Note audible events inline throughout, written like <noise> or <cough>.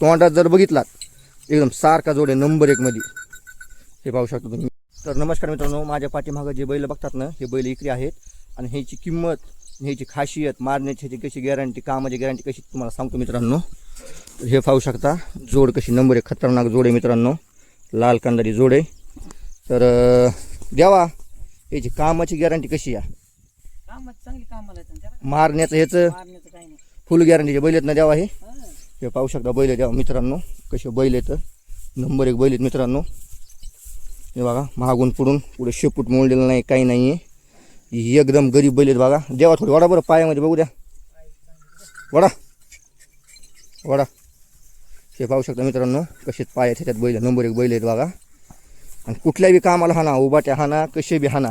तोंडात जर बघितलात एकदम सारखा जोड आहे नंबर एक मध्ये. हे पाहू शकता तुम्ही. तर नमस्कार मित्रांनो माझ्या पाठीमागं जे बैल बघतात ना हे बैल इकडे आहेत. आणि ह्याची किंमत ह्याची खासियत मारण्याची ह्याची कशी गॅरंटी कामाची गॅरंटी कशी तुम्हाला सांगतो मित्रांनो. तर हे पाहू शकता जोड कशी नंबर एक खतरनाक जोड आहे मित्रांनो. लाल कांदारी जोड आहे. तर द्यावा याची कामाची गॅरंटी कशी आहे? मारण्याचं ह्याचं फुल गॅरंटीचे बैल आहेत ना द्यावा हे? हे पाहू शकता बैल आहे द्यावा मित्रांनो कसे बैल आहेत. नंबर एक बैल आहेत मित्रांनो. हे बघा महागून पुढून पुढे शेपूट मोडलेलं नाही काही नाही आहे एकदम गरीब बैल आहेत बघा. देवा थोडी वडा बरं पायामध्ये बघू द्या. वडा. वडा. हे पाहू शकता मित्रांनो कसे पाय आहेत त्याच्यात बैल. नंबर एक बैल आहेत बघा. आणि कुठल्याही कामाला हाना उभाट्या हाना कसे बी हाना.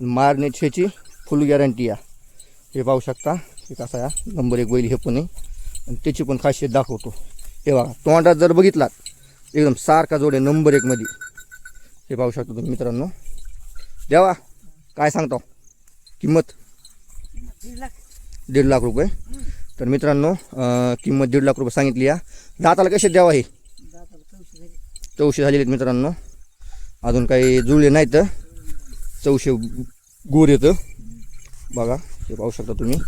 मारण्याची फुल गॅरंटी आहे हे पाहू शकता हे कसा या नंबर एक बैल हे पण आहे. आणि त्याची पण खासियत दाखवतो. हे बघा तोंडात जर बघितलात एकदम सारखा जोड आहे नंबर एकमध्ये हे पाहू शकता तुम्ही मित्रांनो. द्यावा काय सांगतो? किंमत? दीड लाख रुपये. तर मित्रांनो किंमत दीड लाख रुपये सांगितली या. दाताला कसे द्यावा हे? चौशे झालेले आहेत मित्रांनो. अजून काही जुळले नाहीत. चौशे गोर येतं. बघा हे पाहू शकता तुम्ही.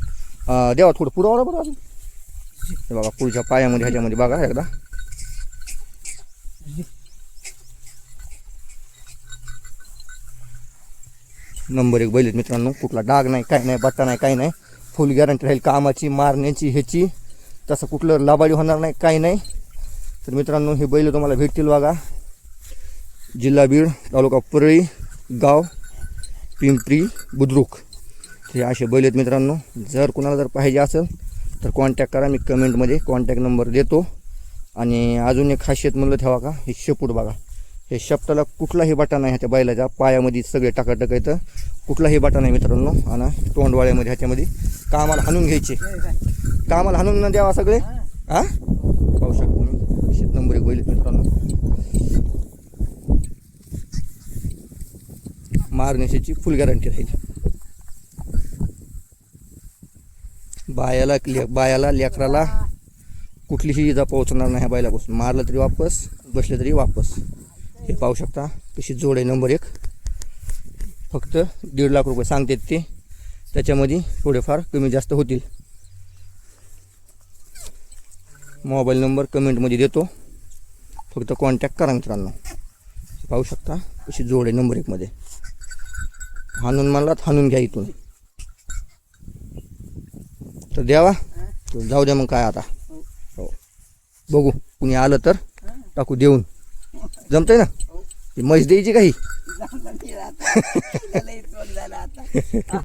देवा थोडं पुरावा बरं अजून. हे बघा पुढच्या पायामध्ये ह्याच्यामध्ये बघा एकदा. नंबर एक बैल आहेत मित्रांनो कुठला डाग नाही काय नाही बट्टा नाही काही नाही. फुल गॅरंटी राहील कामाची मारण्याची ह्याची. तसं कुठलं लाबाडी होणार नाही काही नाही. तर मित्रांनो हे बैल तुम्हाला भेटतील बघा. जिल्हा बीड तालुका परळी गाव पिंपरी बुद्रुक. हे असे बैल आहेत मित्रांनो. जर कुणाला जर पाहिजे असेल तर कॉन्टॅक्ट करा मी कमेंटमध्ये कॉन्टॅक्ट नंबर देतो. आणि अजून एक खासियत म्हणलं ठेवा का हे शेपूट बघा. हे शेपटाला कुठलाही बटा नाही ह्याच्या बैलाच्या पायामध्ये सगळे टाकाटक येतं कुठलाही बटा नाही मित्रांनो. आणि तोंडवाळ्यामध्ये ह्याच्यामध्ये कामाला हाणून घ्यायचे. कामाला हाणून न द्यावा सगळे? हां पाहू शकतो मी शेत नंबर एक बैल मित्रांनो. मारण्याची फुल गॅरंटी राहील. बायाला ले बायाला लेकराला कुठलीही इजा पोहोचणार नाही ह्या बैलापासून मारलं तरी वापस बसलं तरी वापस. हे पाहू शकता तशी जोड आहे नंबर एक. फक्त दीड लाख रुपये सांगतात ते. त्याच्यामध्ये थोडेफार कमी जास्त होतील. मोबाईल नंबर कमेंटमध्ये देतो. फक्त कॉन्टॅक्ट करा मित्रांनो. पाहू शकता कशी जोड आहे नंबर एकमध्ये. हाणून मला हाणून घ्या इथून. तर द्यावा जाऊ द्या मग काय आता. हो. बघू कुणी आलं तर टाकू देऊन. जमतंय ना? ती म्हैस द्यायची काही? <laughs>